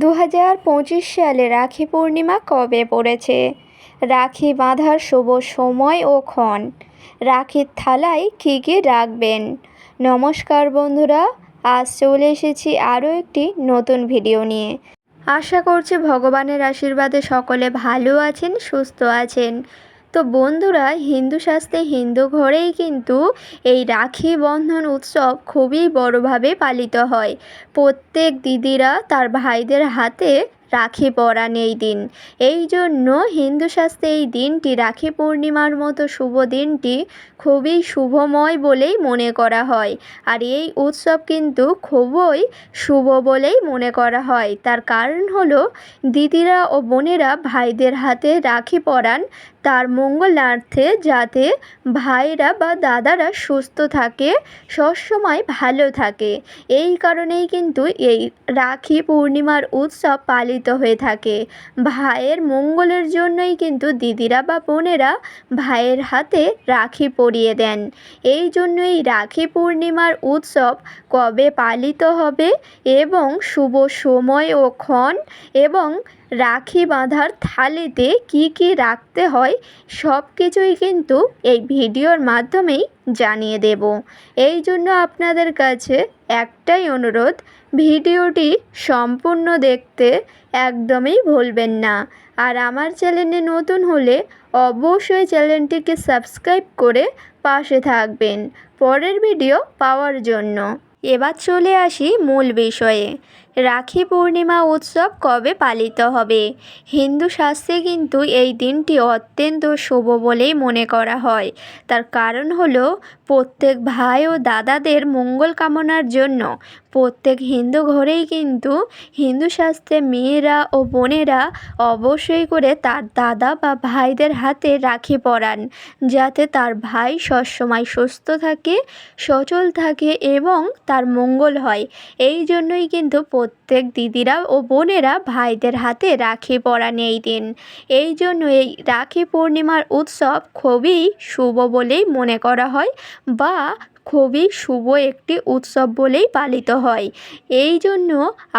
দু হাজার পঁচিশ সালে রাখি পূর্ণিমা কবে পড়েছে? রাখি বাঁধার শুভ সময় ও ক্ষণ। রাখির থালায় কী কী রাখবেন? নমস্কার বন্ধুরা, আজ চলে এসেছি আরও একটি নতুন ভিডিও নিয়ে। আশা করছি ভগবানের আশীর্বাদে সকলে ভালো আছেন, সুস্থ আছেন। তো বন্ধুরা, হিন্দু শাস্ত্রে হিন্দু ঘরেই কিন্তু এই রাখি বন্ধন উৎসব খুবই বড়োভাবে পালিত হয়। প্রত্যেক দিদিরা তার ভাইদের হাতে রাখি পরান এই দিন। এই জন্য হিন্দু শাস্ত্রে এই দিনটি, রাখি পূর্ণিমার মতো শুভ দিনটি খুবই শুভময় বলেই মনে করা হয়। আর এই উৎসব কিন্তু খুবই শুভ বলেই মনে করা হয়। তার কারণ হলো, দিদিরা ও বোনেরা ভাইদের হাতে রাখি পরান। তার মঙ্গলার্থে যাতে ভাইরা বা দাদারা সুস্থ থাকে, সবসময় ভালো থাকে। এই কারণেই কিন্তু এই রাখি পূর্ণিমার উৎসব পালিত হয়ে থাকে। ভাইয়ের মঙ্গলের জন্যই কিন্তু দিদিরা বা বোনেরা ভাইয়ের হাতে রাখি পরিয়ে দেন। এই জন্যই রাখি পূর্ণিমার উৎসব কবে পালিত হবে এবং শুভ সময় ও ক্ষণ এবং রাখি বাঁধার থালিতে কী কী রাখতে হয় সব কিছুই কিন্তু এই ভিডিওর মাধ্যমেই জানিয়ে দেব। এই জন্য আপনাদের কাছে একটাই অনুরোধ ভিডিওটি সম্পূর্ণ দেখতে একদমই ভুলবেন না। আর আমার চ্যানেলে নতুন হলে অবশ্যই চ্যানেলটিকে সাবস্ক্রাইব করে পাশে থাকবেন। পরের ভিডিও পাওয়ার জন্য। এবার চলে আসি মূল বিষয়ে। রাখি পূর্ণিমা উৎসব কবে পালিত হবে? হিন্দু শাস্ত্রে কিন্তু এই দিনটি অত্যন্ত শুভ বলেই মনে করা হয়। তার কারণ হলো, প্রত্যেক ভাই ও দাদাদের মঙ্গল কামনার জন্য। প্রত্যেক হিন্দু ঘরেই কিন্তু হিন্দু শাস্ত্রে মেয়েরা ও বোনেরা অবশ্যই করে তার দাদা বা ভাইদের হাতে রাখি পরান, যাতে তার ভাই সবসময় সুস্থ থাকে, সচল থাকে এবং তার মঙ্গল হয়। এই জন্যই কিন্তু প্রত্যেক দিদিরা ও বোনেরা ভাইদের হাতে রাখি পরান এই দিন। এই জন্য এই রাখি পূর্ণিমার উৎসব খুবই শুভ বলেই মনে করা হয় বা খুবই শুভ একটি উৎসব বলেই পালিত হয়। এই জন্য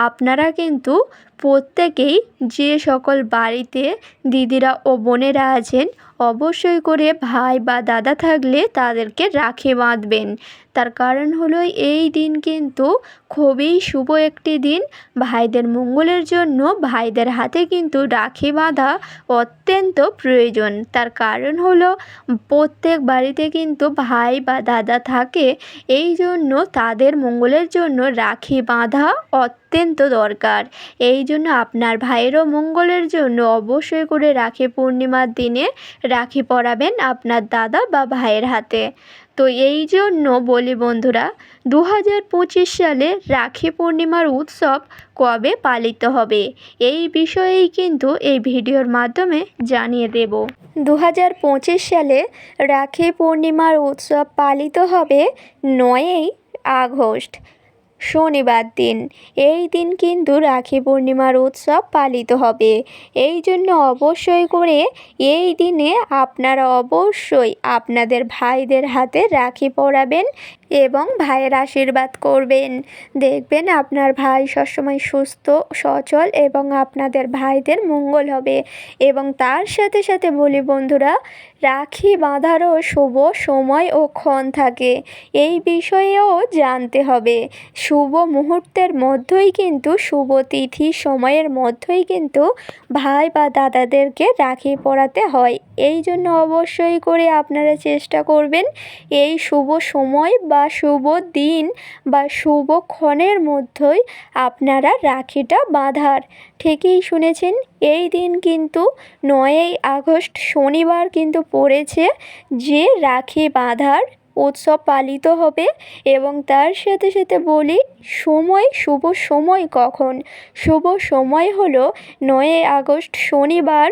আপনারা কিন্তু প্রত্যেকেই যে সকল বাড়িতে দিদিরা ও বোনেরা আছেন, অবশ্যই করে ভাই বা দাদা থাকলে তাদেরকে রাখি বাঁধবেন। তার কারণ হলো এই দিন কিন্তু খুবই শুভ একটি দিন। ভাইদের মঙ্গলের জন্য ভাইদের হাতে কিন্তু রাখি বাঁধা অত্যন্ত প্রয়োজন। তার কারণ হলো প্রত্যেক বাড়িতে কিন্তু ভাই বা দাদা থাকে, এই জন্য তাদের মঙ্গলের জন্য রাখি বাঁধা অত্যন্ত দরকার। এই জন্য আপনার ভাইয়েরও মঙ্গলের জন্য অবশ্যই করে রাখি পূর্ণিমার দিনে রাখি পরাবেন আপনার দাদা বা ভাইয়ের হাতে। তো এই জন্য বলি বন্ধুরা দু পঁচিশ সালে রাখি পূর্ণিমার উৎসব কবে পালিত হবে? এই বিষয়েই কিন্তু এই ভিডিওর মাধ্যমে জানিয়ে দেব। দু পঁচিশ সালে রাখি পূর্ণিমার উৎসব পালিত হবে নয়ই আগস্ট। শনিবার দিন। এই দিন কিন্তু রাখি পূর্ণিমার উৎসব পালিত হবে। এই জন্য অবশ্যই করে এই দিনে আপনারা অবশ্যই আপনাদের ভাইদের হাতে রাখি পরাবেন এবং ভাইয়ের আশীর্বাদ করবেন। দেখবেন আপনার ভাই সবসময় সুস্থ, সচল এবং আপনাদের ভাইদের মঙ্গল হবে। এবং তার সাথে সাথে বলি বন্ধুরা, রাখি বাঁধারও শুভ সময় ও ক্ষণ থাকে। এই বিষয়েও জানতে হবে। শুভ মুহূর্তের মধ্যেই কিন্তু, শুভ তিথি সময়ের মধ্যেই কিন্তু ভাই বা দাদাদেরকে রাখি পরাতে হয়। এই জন্য অবশ্যই করে আপনারা চেষ্টা করবেন, এই শুভ সময় বা শুভ দিন বা শুভক্ষণের মধ্যেই আপনারা রাখিটা বাঁধার। ঠিকই শুনেছেন, এই দিন কিন্তু নয়ই আগস্ট শনিবার কিন্তু পড়েছে যে রাখি বাঁধার উৎসব পালিত হবে এবং তার সাথে সাথে বলি, সময়, শুভ সময় কখন? শুভ সময় হলো নয়ই আগস্ট শনিবার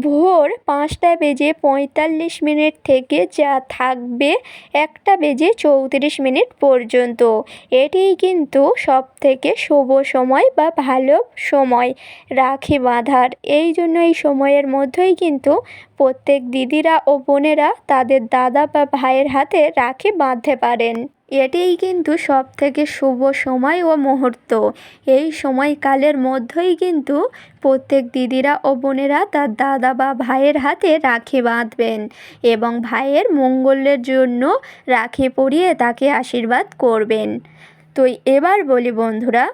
ভোর পাঁচটা বেজে পঁয়তাল্লিশ মিনিট থেকে যা থাকবে একটা বেজে চৌত্রিশ মিনিট পর্যন্ত। এটিই কিন্তু সব থেকে শুভ সময় বা ভালো সময়। রাখি বাঁধার, এই জন্য এই সময়ের মধ্যেই কিন্তু প্রত্যেক দিদিরা ও বোনেরা তাদের দাদা বা ভাইয়ের হাতে রাখি বাঁধতে পারেন। এটিই কিন্তু সব থেকে শুভ সময় ও মুহূর্ত। এই সময়কালের মধ্যেই কিন্তু প্রত্যেক দিদিরা ও বোনেরা তার দাদা বা ভাইয়ের হাতে রাখি বাঁধবেন এবং ভাইয়ের মঙ্গলের জন্য রাখি পরিয়ে তাকে আশীর্বাদ করবেন। তো এবার বলি বন্ধুরা,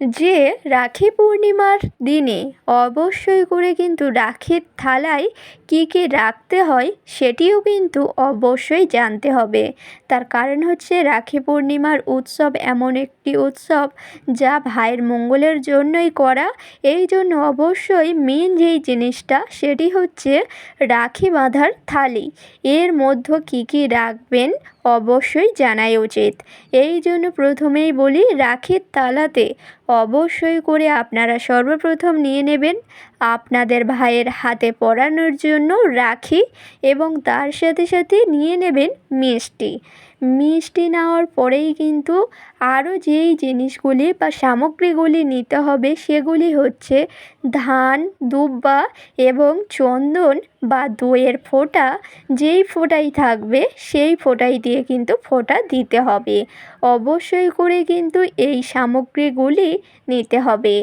যে রাখি পূর্ণিমার দিনে অবশ্যই করে কিন্তু রাখির থালায় কী কী রাখতে হয় সেটিও কিন্তু অবশ্যই জানতে হবে। তার কারণ হচ্ছে রাখি পূর্ণিমার উৎসব এমন একটি উৎসব যা ভাইয়ের মঙ্গলের জন্যই করা। এই জন্য অবশ্যই মেন যেই জিনিসটা সেটি হচ্ছে রাখি বাঁধার থালি। এর মধ্যে কী কী রাখবেন অবশ্যই জানাই উচিত। এই জন্য প্রথমেই বলি রাখির তালাতে অবশ্যই করে আপনারা সর্বপ্রথম নিয়ে নেবেন। আপনাদের ভাইয়ের হাতে পরানোর জন্য রাখি এবং তার সাথে সাথে নিয়ে নেবেন মিষ্টি। মিষ্টি নেওয়ার পরেই কিন্তু আরও যেই জিনিসগুলি বা সামগ্রীগুলি নিতে হবে সেগুলি হচ্ছে ধান, দুব্বা এবং চন্দন বা দইয়ের ফোঁটা। যেই ফোঁটাই থাকবে সেই ফোঁটাই দিয়ে কিন্তু ফোঁটা দিতে হবে। অবশ্যই করে কিন্তু এই সামগ্রীগুলি নিতে হবে।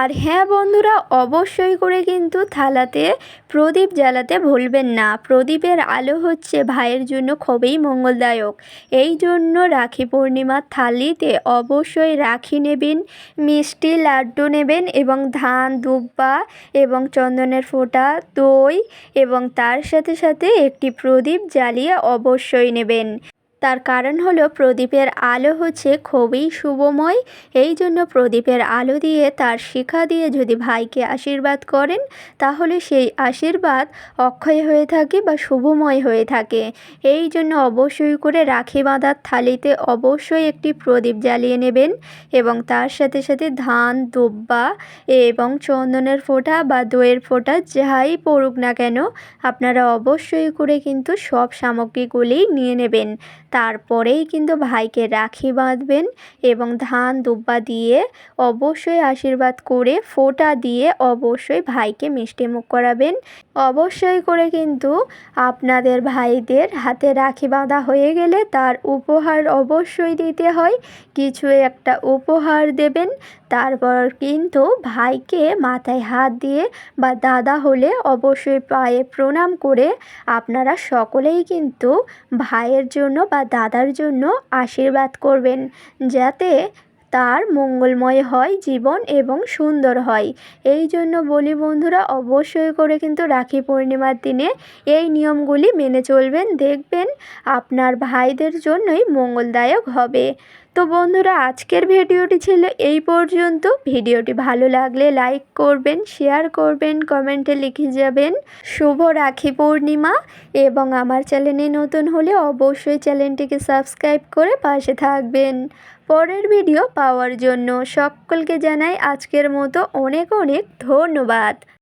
আর হ্যাঁ বন্ধুরা, অবশ্যই করে কিন্তু থালাতে, প্রদীপ জ্বালাতে ভুলবেন না। প্রদীপের আলো হচ্ছে ভাইয়ের জন্য খুবই মঙ্গলদায়ক। এই জন্য রাখি পূর্ণিমার থালিতে অবশ্যই রাখি নেবেন, মিষ্টি লাড্ডু নেবেন এবং ধান, দুব্বা এবং চন্দনের ফোঁটা, দই এবং তার সাথে সাথে একটি প্রদীপ জ্বালিয়ে অবশ্যই নেবেন। তার কারণ হলো প্রদীপের আলো হচ্ছে খুবই শুভময়। এই জন্য প্রদীপের আলো দিয়ে তার শিখা দিয়ে যদি ভাইকে আশীর্বাদ করেন, তাহলে সেই আশীর্বাদ অক্ষয় হয়ে থাকে বা শুভময় হয়ে থাকে। এই জন্য অবশ্যই করে রাখি বাঁধার থালিতে অবশ্যই একটি প্রদীপ জ্বালিয়ে নেবেন এবং তার সাথে সাথে ধান, দুব্বা এবং চন্দনের ফোঁটা বা দইয়ের ফোঁটা যাই পড়ুক না কেন, আপনারা অবশ্যই করে কিন্তু সব সামগ্রীগুলি নিয়ে নেবেন। তারপরেই কিন্তু ভাইকে রাখি বাঁধবেন এবং ধান দুব্বা দিয়ে অবশ্যই আশীর্বাদ করে ফোঁটা দিয়ে অবশ্যই ভাইকে মিষ্টিমুখ করাবেন। অবশ্যই করে কিন্তু আপনাদের ভাইদের হাতে রাখি বাঁধা হয়ে গেলে তার উপহার অবশ্যই দিতে হয়। কিছু একটা উপহার দেবেন। তারপর কিন্তু ভাইকে মাথায় হাত দিয়ে বা দাদা হলে অবশ্যই পায়ে প্রণাম করে আপনারা সকলেই কিন্তু ভাইয়ের জন্য বা দাদার জন্য আশীর্বাদ করবেন, যাতে তার মঙ্গলময় হয়, জীবন এবং সুন্দর হয়। এই জন্য বলি বন্ধুরা, অবশ্যই করে কিন্তু রাখি পূর্ণিমার দিনে এই নিয়মগুলি মেনে চলবেন, দেখবেন আপনার ভাইদের জন্যই মঙ্গলদায়ক হবে। তো বন্ধুরা, আজকের ভিডিওটি ছিল এই পর্যন্ত। ভিডিওটি ভালো লাগলে লাইক করবেন, শেয়ার করবেন, কমেন্টে লিখে যাবেন। শুভ রাখি পূর্ণিমা এবং আমার চ্যানেলে নতুন হলে অবশ্যই চ্যানেলটিকে সাবস্ক্রাইব করে পাশে থাকবেন। পরের ভিডিও পাওয়ার জন্য সকলকে জানাই আজকের মতো অনেক অনেক ধন্যবাদ।